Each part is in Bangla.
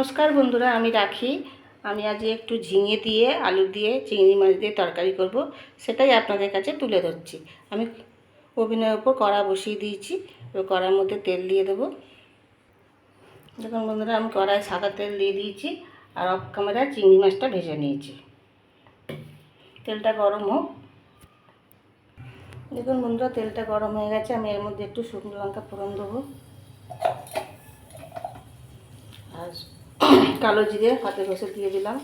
নমস্কার বন্ধুরা, আমি রাখি। আমি আজ একটু ঝিঙে দিয়ে, আলু দিয়ে, চিংড়ি মাছ দিয়ে তরকারি করব, সেটাই আপনাদের কাছে তুলে ধরছি। আমি ওভেনের ওপর কড়া বসিয়ে দিয়েছি, এবার কড়ার মধ্যে তেল দিয়ে দেবো। দেখুন বন্ধুরা, আমি কড়ায় সাদা তেল দিয়ে দিয়েছি, আর অফ ক্যামেরায় চিংড়ি মাছটা ভেজে নিয়েছি। তেলটা গরম হোক। দেখুন বন্ধুরা, তেলটা গরম হয়ে গেছে, আমি এর মধ্যে একটু শুকনো লঙ্কা ফোড়ন দেবো। আর কালো জিরে হাতে ঘষে দিয়ে দিলাম।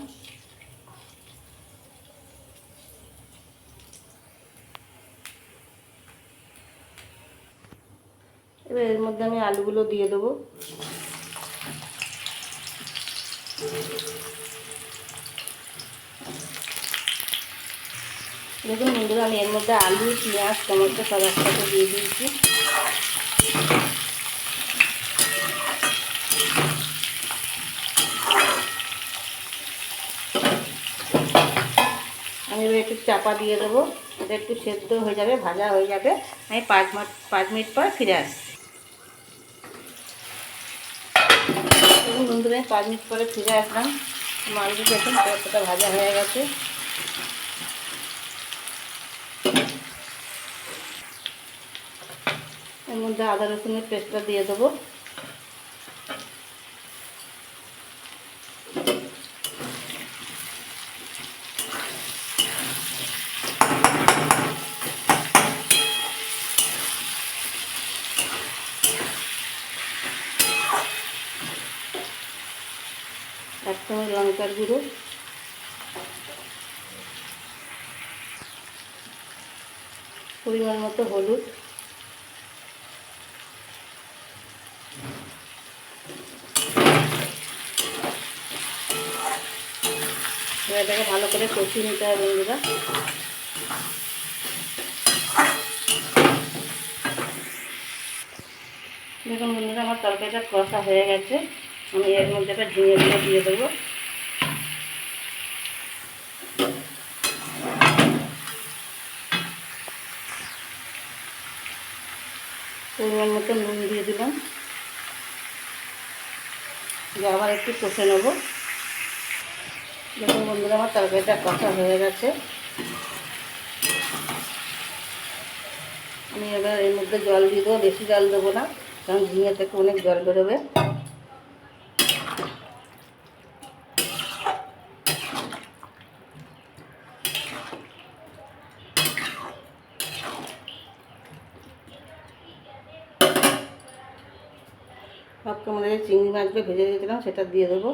এবার এর মধ্যে আমি আলুগুলো দিয়ে দেবো। দেখুন বন্ধুরা, আমি এর মধ্যে আলু, পেঁয়াজ, টমেটো সব একসাথে দিয়ে দিয়েছি আমি এবার একটু চাপা দিয়ে দেবো, এটা একটু সেদ্ধ হয়ে যাবে, ভাজা হয়ে যাবে। আমি পাঁচ মিনিট পাঁচ মিনিট পর ফিরে আসছি। বন্ধুরা পাঁচ মিনিট পরে ফিরে আসলাম। মাছগুলো দেখুন কতটা ভাজা হয়ে গেছে। এর মধ্যে আদা রসুনের পেস্টটা দিয়ে দেবো। এক চামচ লঙ্কার গুঁড়ো। পরিমাণ মতো হলুদ। এটাকে ভালো করে কষিয়ে নিতে হবে বন্ধুরা। দেখুন বন্ধুরা, আমার তরকারিটা কষা হয়ে গেছে। আমি এর মধ্যে একটা ঝিঙেগুলো দিয়ে দেবো। পরিমাণ মতো নুন দিয়ে দিলাম। দিয়ে আবার একটু কষে নেব। দেখুন বন্ধুরা, আমার তরকারিটা কষা হয়ে গেছে। আমি এবার এর মধ্যে জল দিয়ে দেবো, বেশি জল দেবো না, কারণ ঝিঙে থেকে অনেক জল বেরোবে। সব কেমন চিংড়ি মাছগুলো ভেজে রেখেছিলাম, সেটা দিয়ে দেবো।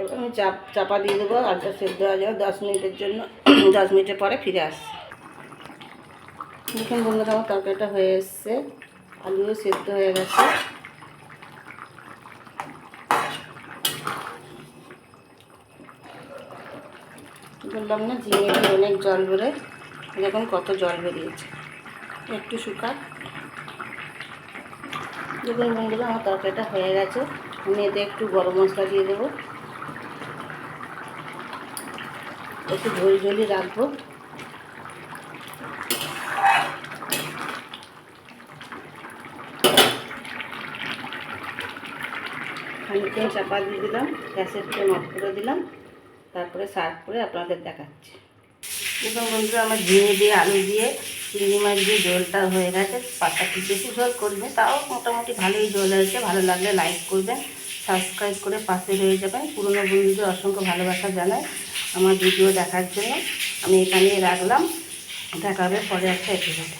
এবার আমি চাপ, চাপা দিয়ে দেবো আলটা সেদ্ধ হয়ে যাবে দশ মিনিটের জন্য, দশ মিনিটের পরে ফিরে আসছি দেখুন বন্ধুরা, আমার তরকারিটা হয়ে এসছে। আলুও সেদ্ধ হয়ে গেছে। বললাম না, ঝিঙে দিয়ে অনেক জল বেরোয় দেখুন কত জল বেরিয়েছে। একটু শুকা দেখুন বন্ধুরা, আমার তরকারিটা হয়ে গেছে। আমি এতে একটু গরম মশলা দিয়ে দেবো। একটু ঝোল ঝোলই রাখব। খানিকক্ষণ চাপা দিয়ে দিলাম, গ্যাসের ফ্লেম অফ করে দিলাম। তারপরে সার্ভ করে আপনাদের দেখাচ্ছি। দেখুন বন্ধুরা, আমার ঝিঙে দিয়ে, আলু দিয়ে, চিংড়ি মাছ দিয়ে জলটা হয়ে গেছে। পাতা কি বেশি জল করবে, তাও মোটামুটি ভালোই জল হয়েছে। ভালো লাগলে লাইক করবেন সাবস্ক্রাইব করে পাশে রয়ে যাবেন। পুরনো বন্ধুদের অসংখ্য ভালোবাসা জানাই আমার ভিডিও দেখার জন্য। আমি এখানেই রাখলাম। দেখা হবে পরে একটা এপিসোডে